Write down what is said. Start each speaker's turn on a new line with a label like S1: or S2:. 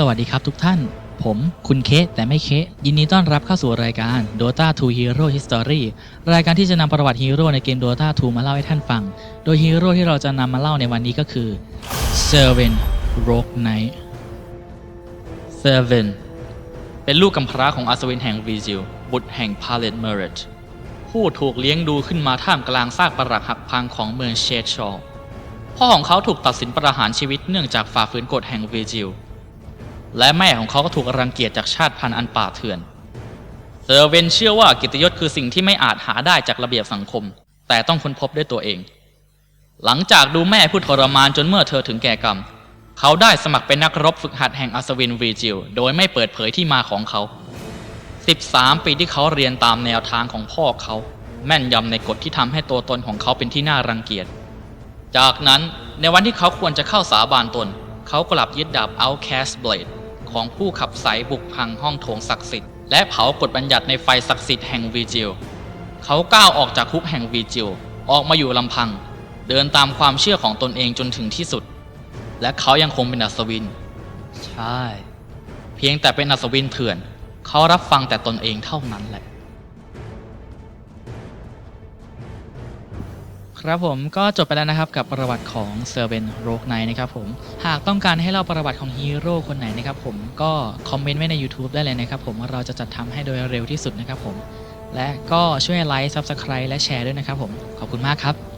S1: สวัสดีครับทุกท่าน ผมคุณเคแต่ไม่เคยินดีต้อนรับเข้าสู่รายการ Dota 2 Hero History รายการที่จะนำประวัติฮีโร่ในเกม Dota 2 มาเล่าให้ท่านฟัง โดยฮีโร่ที่เราจะนำมาเล่าในวันนี้ก็คือ s e r v a n Rogue Knight Seven เป็นลูกกำพร้าของอัศวินแห่งวีจิลบุตรแห่งพาเลตเมอร์ผู้ถูกเลี้ยงดูขึ้นมาท่ามกลางซากปรักหักพังของเมืองเชดชอลพ่อของเขาถูกตัดสินประหารชีวิตเนื่องจากฝ่าฝืนกฎแห่งวีจิล และแม่ของเขาก็ถูกรังเกียจจากชาติพันธุ์อันป่าเถื่อนเซอร์เวนเชื่อว่ากิยรติยศคือสิ่งที่ไม่อาจหาได้จากระเบียบสังคม แต่ต้องค้นพบด้วยตัวเอง หลังจากดูแม่ผู้ทรมานจนเมื่อเธอถึงแก่กรรม เขาได้สมัครเป็นนักรบฝึกหัดแห่งอัศวินวีจิลโดยไม่เปิดเผยที่มาของเขา 13 ปีที่เขาเรียนตามแนวทางของพ่อเขา แม่นยำในกฎที่ทำให้ตัวตนของเขาเป็นที่น่ารังเกียจ จากนั้นในวันที่เขาควรจะเข้าสาบานตน เขากลับยึดดาบ Outcast Blade ของผู้ขับไสบุกพังห้องโถงศักดิ์สิทธิ์และเผากฎบัญญัติในไฟศักดิ์สิทธิ์แห่งวีจิล เขาก้าวออกจากคุกแห่งวีจิล ออกมาอยู่ลำพัง เดินตามความเชื่อของตนเองจนถึงที่สุด และเขายังคงเป็นอัศวิน ใช่ เพียงแต่เป็นอัศวินเถื่อน เขารับฟังแต่ตนเองเท่านั้นแหละ ครับผมก็จบไปแล้วนะครับกับประวัติของเซอร์เบนโรกไนนะครับผมหากต้องการให้เล่าประวัติของฮีโร่คนไหนนะครับผมก็คอมเมนต์ไว้ใน YouTube ได้เลยนะครับผมเราจะจัดทำให้โดยเร็วที่สุดนะครับผมและก็ช่วยไลค์ซับสไคร b e และแชร์ด้วยนะครับผมขอบคุณมากครับ